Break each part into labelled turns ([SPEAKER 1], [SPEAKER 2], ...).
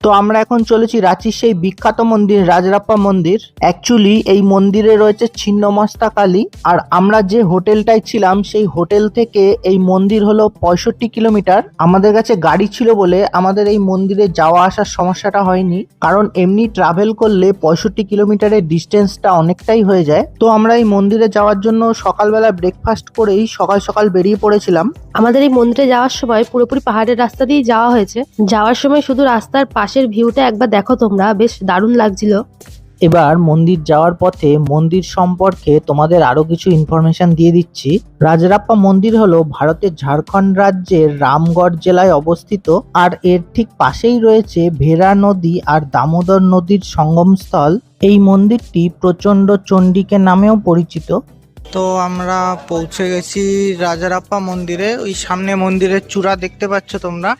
[SPEAKER 1] তো আমরা এখন চলেছি রাঁচির সেই বিখ্যাত মন্দির, রাজরাপ্পা মন্দির। অ্যাকচুয়ালি এই মন্দিরে রয়েছে ছিন্নমস্তা কালী আর আমরা যে হোটেলটায় ছিলাম, সেই হোটেল থেকে এই মন্দির হলো পঁয়ষট্টি কিলোমিটার। আমাদের কাছে গাড়ি ছিল বলে আমাদের এই মন্দিরে যাওয়া আসার সমস্যাটা হয়নি। কারণ এমনি ট্রাভেল করলে পঁয়ষট্টি কিলোমিটারের ডিস্টেন্সটা অনেকটাই হয়ে যায়। তো আমরা এই মন্দিরে যাওয়ার জন্য সকালবেলা ব্রেকফাস্ট করেই সকাল সকাল বেরিয়ে পড়েছিলাম।
[SPEAKER 2] আমাদের এই মন্দিরে যাওয়ার সময় পুরোপুরি পাহাড়ের রাস্তা দিয়ে যাওয়া হয়েছে। যাওয়ার সময় শুধু রাস্তার পাশের ভিউটা একবার দেখো তোমরা বেশ দারুণ লাগছিল।
[SPEAKER 1] এবার মন্দির যাওয়ার পথে মন্দির সম্পর্কে তোমাদের আরও কিছু ইনফরমেশন দিয়ে দিচ্ছি। রাজরাপ্পা মন্দির হলো ভারতের ঝাড়খণ্ড রাজ্যের রামগড় জেলায় অবস্থিত আর এর ঠিক পাশেই রয়েছে ভেরা নদী আর দামোদর নদীর সঙ্গমস্থল। এই মন্দিরটি প্রচণ্ড চণ্ডিকে নামেও পরিচিত। তো আমরা পৌঁছে গেছি রাজারাপ্পা মন্দিরে ওই সামনে মন্দিরের চূড়া দেখতে পাচ্ছ তোমরা।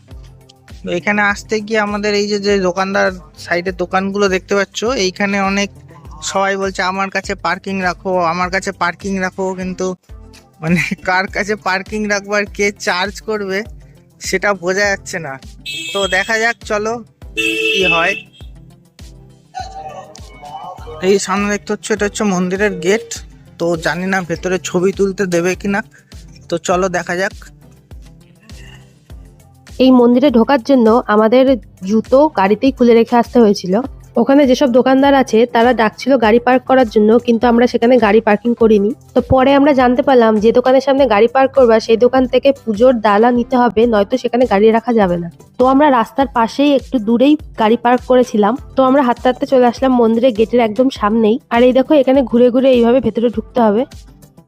[SPEAKER 1] এখানে আসতে গিয়ে আমাদের এই যে যে দোকানদার সাইডের দোকানগুলো দেখতে পাচ্ছ, এইখানে অনেক সবাই বলছে, আমার কাছে পার্কিং রাখো, আমার কাছে পার্কিং রাখো। কিন্তু মানে কার কাছে পার্কিং রাখব আর কে চার্জ করবে, সেটা বোঝা যাচ্ছে না। তো দেখা যাক, চলো কি হয়। এই সামনে দেখতে হচ্ছে এটা হচ্ছে মন্দিরের গেট। তো জানি না ভেতরে ছবি তুলতে দেবে কিনা। তো চলো দেখা যাক।
[SPEAKER 2] এই মন্দিরে ঢোকার জন্য আমাদের জুতো গাড়িতেই খুলে রেখে আসতে হয়েছিল। ওখানে যেসব দোকানদার আছে, তারা ডাকছিল গাড়ি পার্ক করার জন্য, কিন্তু আমরা সেখানে গাড়ি পার্কিং করিনি। তো পরে আমরা জানতে পারলাম যে দোকানের সামনে গাড়ি পার্ক করবা, সেই দোকান থেকে পুজোর ডালা নিতে হবে, নয়তো সেখানে গাড়ি রাখা যাবে না। তো আমরা রাস্তার পাশেই একটু দূরেই গাড়ি পার্ক করেছিলাম। তো আমরা হাঁটতে হাঁটতে চলে আসলাম মন্দিরের গেটের একদম সামনেই। আর এই দেখো, এখানে ঘুরে ঘুরে এইভাবে ভেতরে ঢুকতে হবে।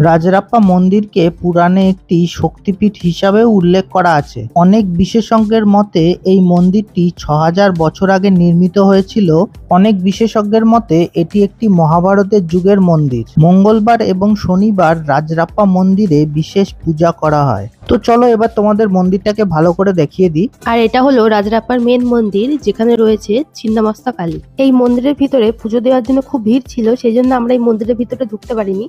[SPEAKER 1] রাজরাপ্পা মন্দিরকে পুরাণে একটি শক্তিপীঠ হিসাবেও উল্লেখ করা আছে। অনেক বিশেষজ্ঞের মতে, এই মন্দিরটি ছ হাজার বছর আগে নির্মিত হয়েছিল। অনেক বিশেষজ্ঞের মতে, এটি একটি মহাভারতের যুগের মন্দির। মঙ্গলবার এবং শনিবার রাজরাপ্পা মন্দিরে বিশেষ পূজা করা হয়। তো চলো এবার তোমাদের মন্দিরটাকে ভালো করে দেখিয়ে দিই।
[SPEAKER 2] আর এটা হলো রাজরাপ্পার মেন মন্দির, যেখানে রয়েছে ছিন্নামস্তা কালী এই মন্দিরের ভিতরে পুজো দেওয়ার জন্য খুব ভিড় ছিল সেই জন্য আমরা এই মন্দিরের ভিতরে ঢুকতে পারিনি।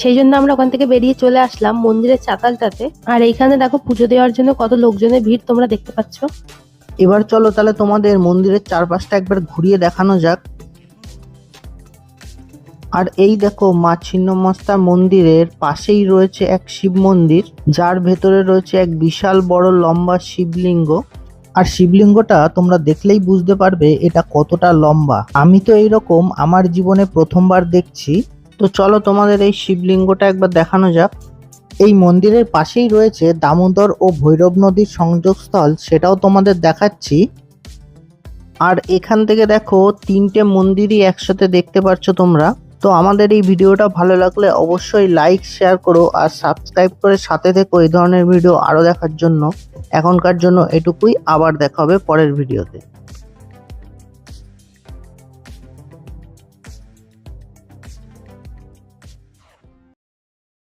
[SPEAKER 2] সেই জন্য আমরা ওখান থেকে বেরিয়ে চলে আসলাম মন্দিরের চাতালটাতে। আর এইখানে দেখো পুজো দেওয়ার জন্য কত লোকজনের ভিড় তোমরা দেখতে পাচ্ছ।
[SPEAKER 1] এবার চলো তাহলে তোমাদের মন্দিরের চারপাশটা একবার ঘুরিয়ে দেখানো যাক। আর এই দেখো মা ছিন্নমস্তা মন্দিরের পাশেই রয়েছে এক শিব মন্দির, যার ভেতরে রয়েছে এক বিশাল বড় লম্বা শিবলিঙ্গ। আর শিবলিঙ্গটা তোমরা দেখলেই বুঝতে পারবে এটা কতটা লম্বা। আমি তো এইরকম আমার জীবনে প্রথমবার দেখছি। তো চলো তোমাদের এই শিবলিঙ্গটা একবার দেখানো যাক। এই মন্দিরের পাশেই রয়েছে দামোদর ও ভৈরব নদীর সংযোগস্থল, সেটাও তোমাদের দেখাচ্ছি। আর এখান থেকে দেখো, তিনটে মন্দিরই একসাথে দেখতে পাচ্ছ তোমরা। তো আমাদের এই ভিডিওটা ভালো লাগলে অবশ্যই লাইক, শেয়ার করো আর সাবস্ক্রাইব করে সাথে থেকো এই ধরনের ভিডিও আরও দেখার জন্য। এখনকার জন্য এটুকুই, আবার দেখা হবে পরের ভিডিওতে।